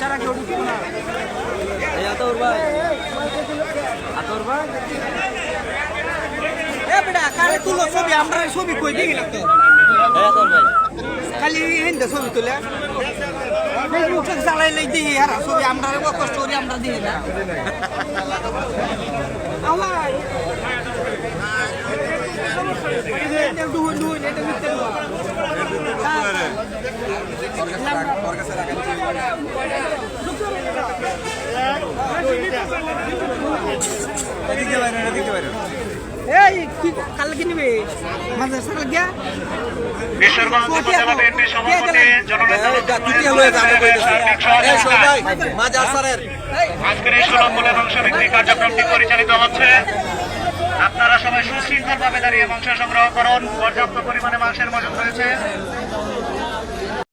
ছাড়া কেউ ছবি? আমরা ছবি কই দিয়ে গেলাম তো? এই তুলে। ফেসবুকে চালাই লাই দিয়ে আর ছবি। আমরা কষ্ট করি আমরা দিই না। আজকের এই সুনাম মূল্যায়ন অনুষ্ঠানে যে কার্যক্রমটি পরিচালিত হচ্ছে সবাই সুশৃঙ্খলভাবে দাঁড়িয়ে মাংস সংগ্রহ করুন। পর্যাপ্ত পরিমাণে মাংসের মজুদ রয়েছে।